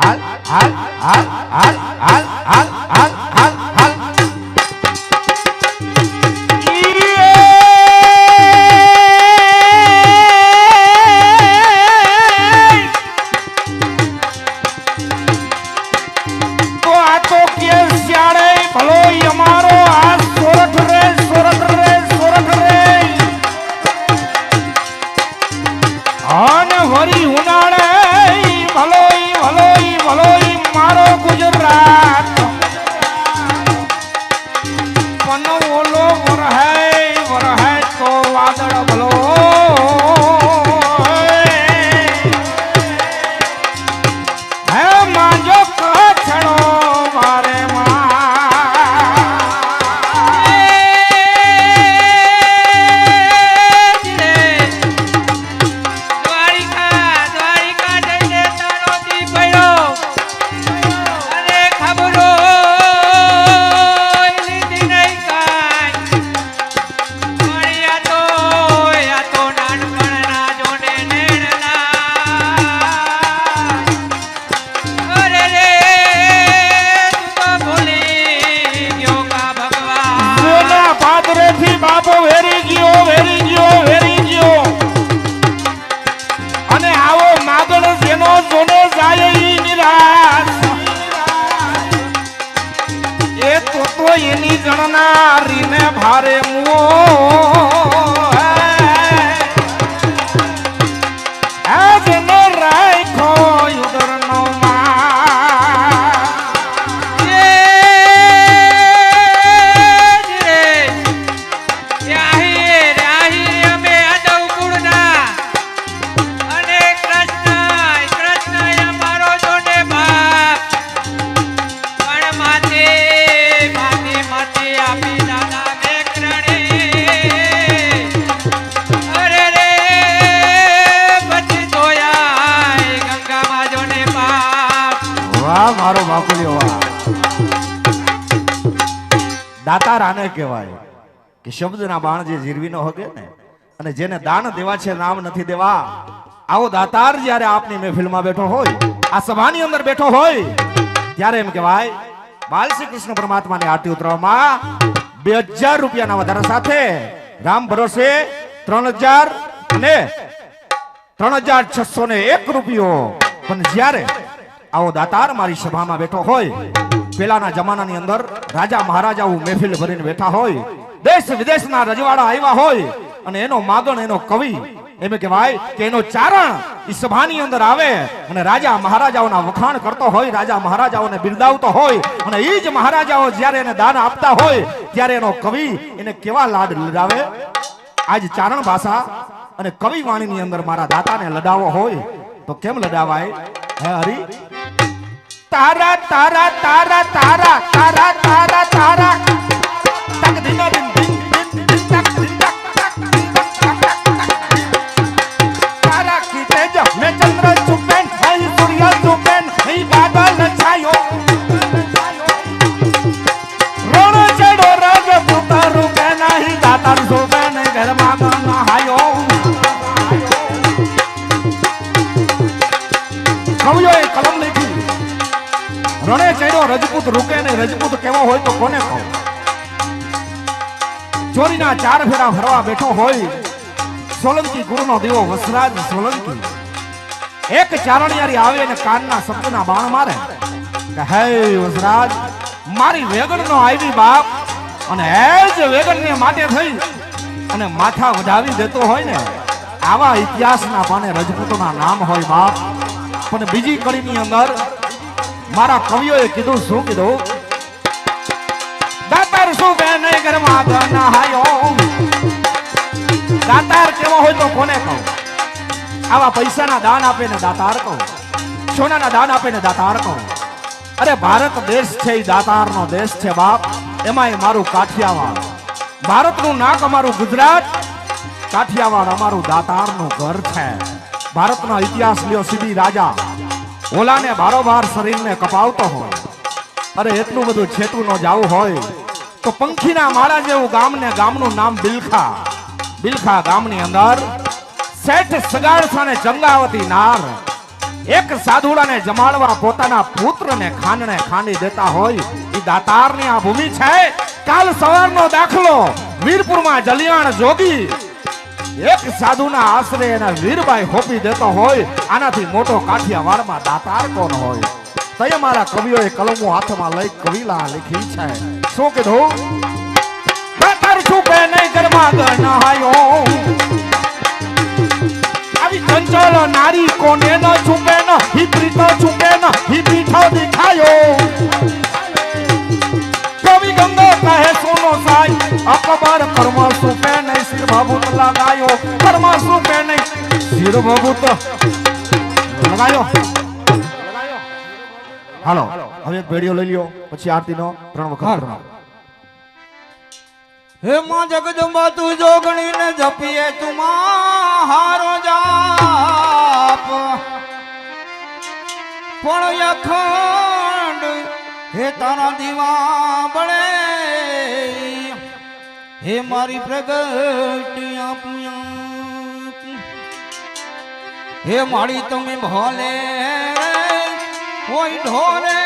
安安安安安安安 તારીને ભારે મુઓ કહેવાય કે શબ્દના બાણ જે જીરવીનો હગે ને, અને જેને દાન દેવા છે નામ નથી દેવા. આવો દાતાર જ્યારે આપની મહેફિલમાં બેઠો હોય, આ સભાની અંદર બેઠો હોય, ત્યારે એમ કહેવાય, બાલ શ્રી કૃષ્ણ પરમાત્માને આરતી ઉતરવામાં બે હજાર રૂપિયાના વધારા સાથે રામ ભરોસે ત્રણ હજાર ને ત્રણ હજાર છસો ને એક રૂપિયો. પણ જ્યારે આવો દાતાર મારી સભામાં બેઠો હોય પેલાના જમાનાની અંદર રાજા મહારાજાઓ મહેફિલ ભરીને બેઠા હોય, દેશ વિદેશના રજવાડા આવ્યા હોય, અને એનો માગણ, એનો કવિ, એમ કહેવાય કે એનો ચારણ એ સભાની અંદર આવે અને રાજા મહારાજાઓના વખાણ કરતો હોય, રાજા મહારાજાઓને બિરદાવતો હોય, અને એ જ મહારાજાઓ જ્યારે એને દાન આપતા હોય, ત્યારે એનો કવિ એને કેવા લાડ લડાવે? આજ ચારણ ભાષા અને કવિ વાણીની અંદર મારા દાતાને લડાવો હોય, તો કેમ લડાવાય? હે હરી? તારા તારા તારા તારા તારા તારા તારા તક દિનો ધીન હોય તો કોને કહો? ચોરીના ચાર ફેરા ફરવા બેઠો હોય, સોલંકી ગુરુનો દીવો વસરાજ સોલંકી. એક ચારણિયારી આવે અને કાનના શબ્દના બાણ મારે. હે વસરાજ, મારી વેગણનો આવી બાપ અને હે જ વેગણને માટે થઈ અને માથા વધાવી દેતો હોય ને, આવા ઇતિહાસના પાને રજપૂતોના નામ હોય બાપ. પણ બીજી કડીની અંદર મારા કવિઓએ કીધું, શું કીધું? ભારતનું નાક અમારું ગુજરાત, કાઠિયાવાડ અમારું દાતારનું ઘર છે. ભારતનો ઇતિહાસ લ્યો સીધી રાજા. ઓલાને બારોબાર શરીરને કપાવતો હોય. અરે એટલું બધું છેતું ન જાવું હોય. તો પંખીના માળા જેવું ગામ ને ગામનું નામ બિલખા. બિલખા ગામની અંદર શેઠ સગાડસા ને જંગાવતી નાર. એક સાધુડાને જમાડવા પોતાના પુત્રને ખાંડને ખાંડી દેતા હોય. એ દાતારની આ ભૂમિ છે. કાલ સવારનો દાખલો. વીરપુરમાં જલિયાણ જોગી. એક સાધુના આશરે એના વીરબાઈ હોપી દેતો હોય. આનાથી મોટો કાઠિયાવાડમાં દાતાર કોણ હોય? તય મારા કવિઓએ કલમો હાથમાં લઈ કવિલા લખી છે. શું કીધું? બેઠર છુપે નહીં ગરમા ગણાયો. આવી ચંચળ નારી કોને ન છુપે ન હી તો છુપે ન હી પીઠો દેખાયો. કવિ ગંગો કહે, સોનો સાઈ, અકબર કર્મ સુપે નહીં શિર ભભૂત લગાયો. કર્મ સુપે નહીં શિર ભભૂત લગાયો. હાલો હવે એક ભેડિયો લઈ લ્યો પછી આરતીનો ત્રણ વખત પ્રણામ. હે માં જગદંબા તું જોગણી ને જપીએ તું હારો જાપ. પણ અખંડ હે તારા દીવા બળે. હે મારી પ્રગટ આપ્યા હે મારી તમે ભલે. કોઈ ઢોરે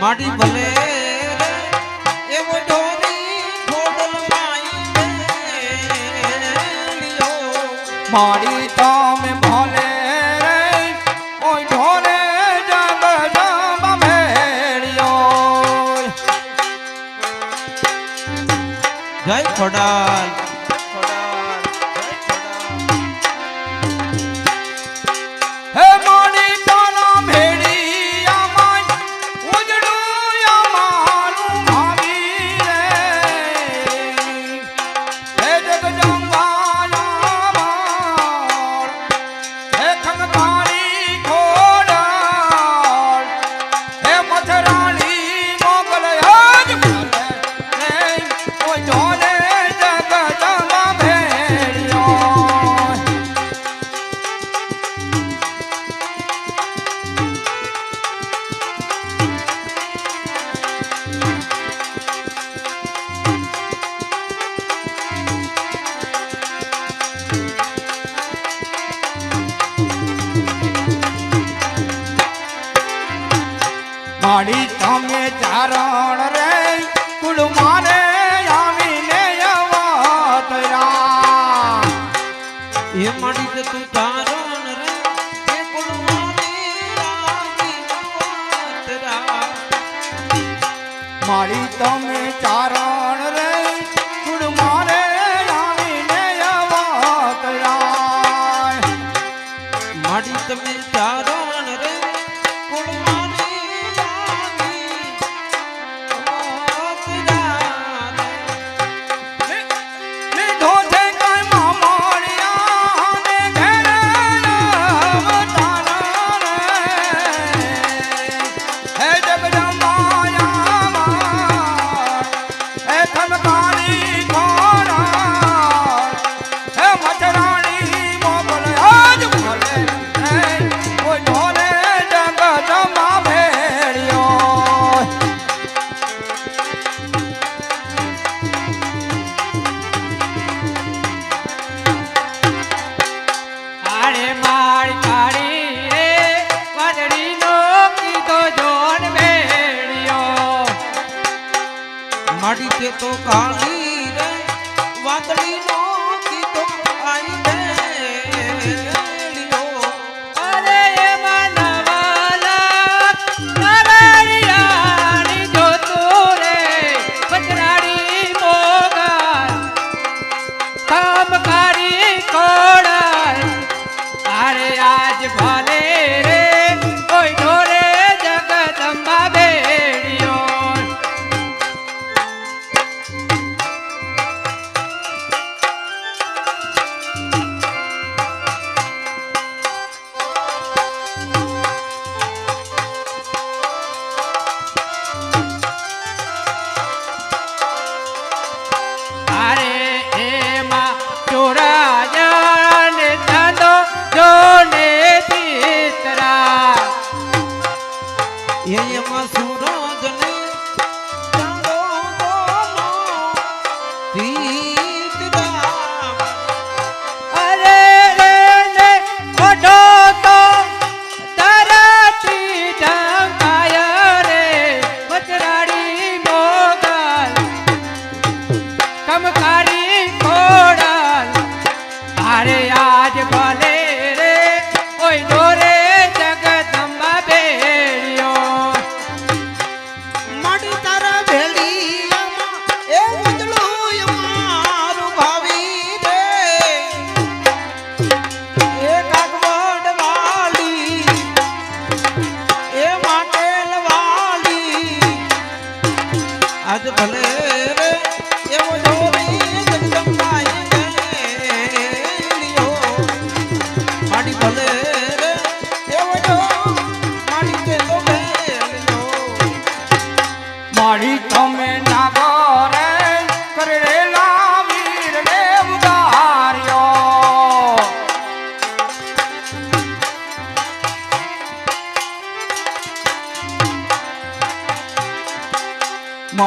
માડી ભલે એવો ઢોરી ઢોલ મારી તમે ભલે ઓય ઢોરે જગદંબા ભેડિયો જય ખોડાલ. માડી તે તો કાળી રે વાદળીનો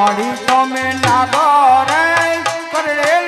અઢી સો મેં નાગો રે કરે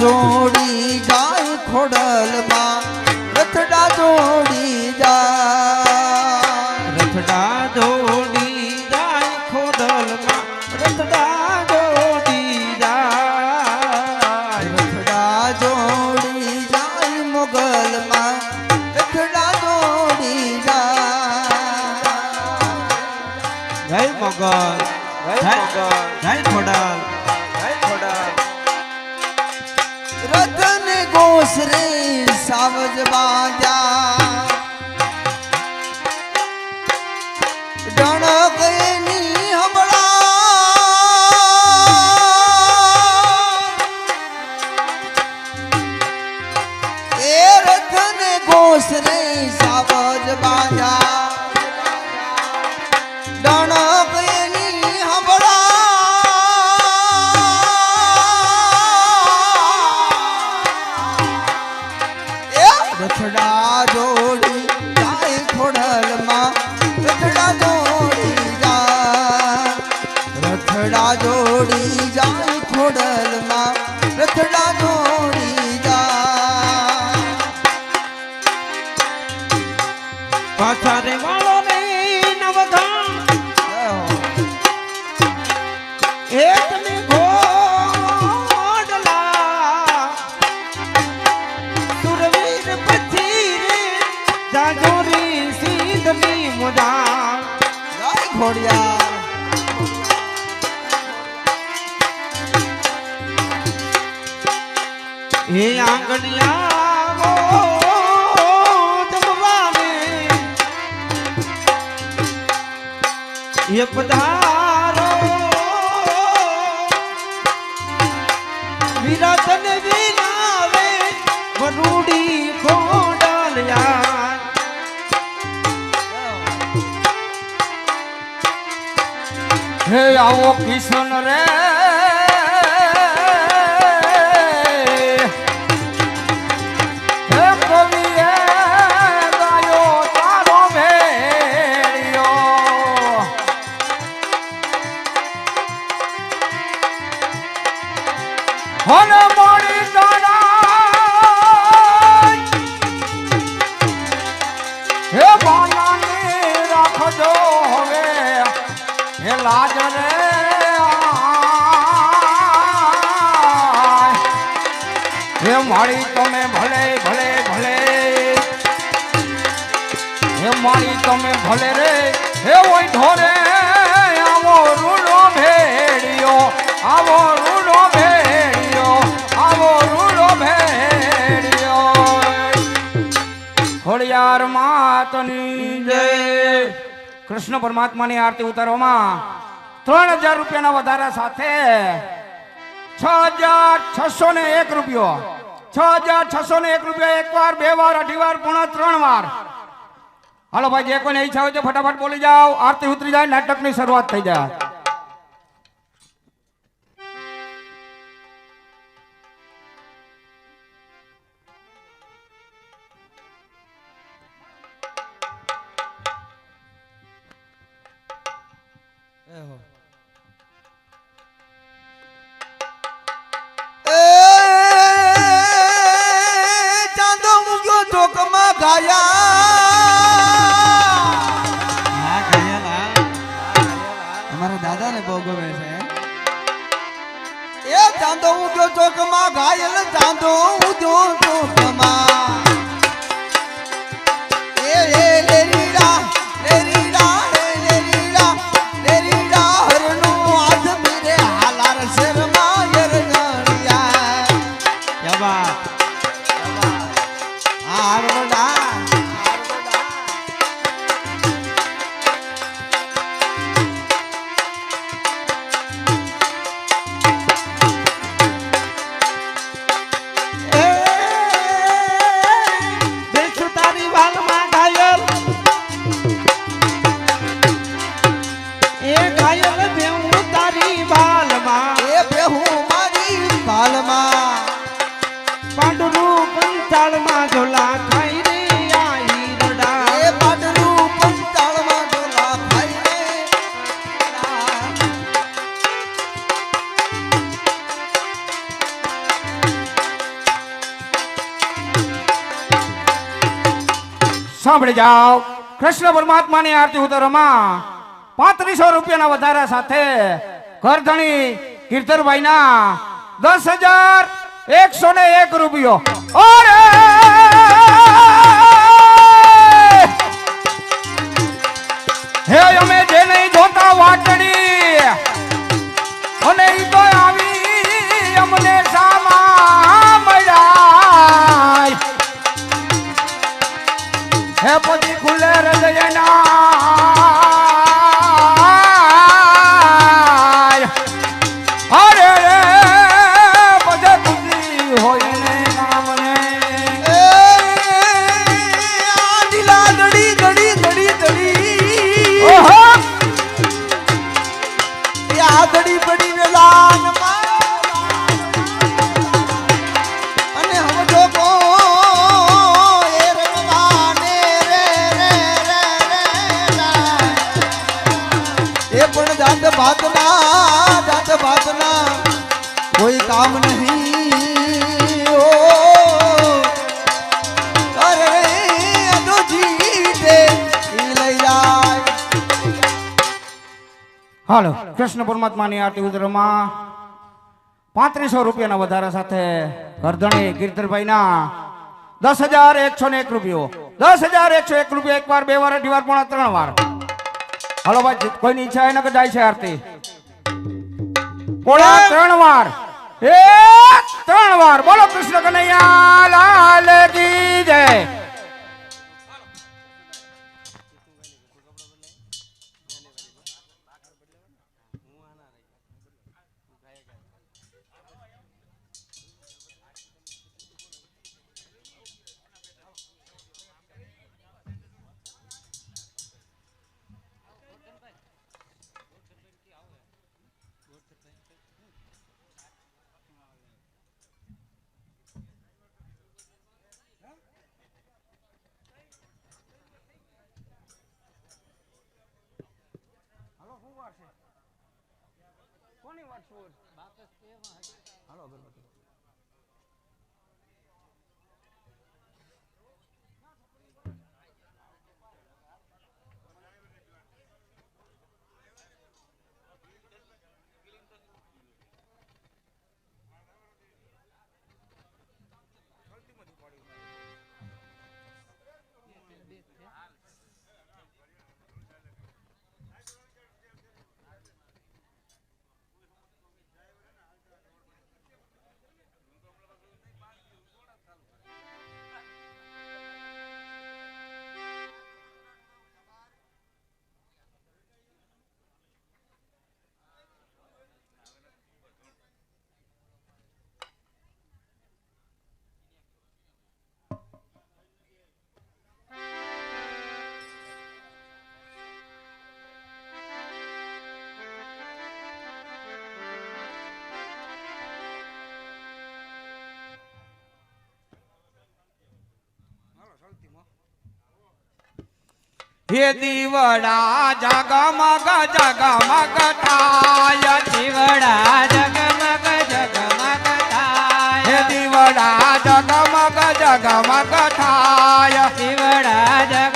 જોડી ગાય ખોડલ માં આવો કિશન રે. માતની જય. કૃષ્ણ આરતી ઉતારવામાં ત્રણ હજાર રૂપિયા ના વધારા સાથે છ હજાર છસો ને એક રૂપિયો. છ હજાર છસો ને એક રૂપિયા એક વાર, બે વાર, અઢી વાર પૂર્ણ ત્રણ વાર. હાલો ભાઈ, જે કોઈને ઈચ્છા હોય છે ફટાફટ બોલી જાઓ. આરતી ઉતરી જાય નાટકની શરૂઆત થઈ જાય. ગાયા. અમારા દાદાને બહુ ગમે છે એ ચાંદો ઉડ્યો ચોકમાં ઘાયલ ચાંદો ઉડ્યો ચોકમાં. સાંભળી જાઓ. કૃષ્ણ પરમાત્માની આરતી ઉતરમાં પાંત્રીસો રૂપિયાના વધારા સાથે ઘરધણી કીર્તનભાઈના દસ હજાર એકસો ને એક રૂપિયો. હે અમે પણ જાત ભાતના જાત ભાતના કોઈ કામ નહીં. હાલો, કૃષ્ણ પરમાત્માની આરતી ઉદરમાં પાંત્રીસો રૂપિયાના વધારા સાથે કરધણી ગીરધરભાઈના દસ હજાર એકસો ને એક રૂપિયો. દસ હજાર એકસો એક રૂપિયા એક વાર બે વાર, અઢી વાર, પોણા ત્રણ વાર. હાલો ભાઈ કોઈની ઈચ્છા એને જાય છે આરતી? પોણા ત્રણ વાર. એક ત્રણ વાર. બોલો કૃષ્ણ કનૈયા લાલ કી what for? Bakas pay ma. Hello, Agarwati. હે દીવડા જગમગ જગમગ થાય. જીવડા જગમગ જગમગ થાય. હે દીવડા જગમગ જગમગ થાય. દીવડા જગમગ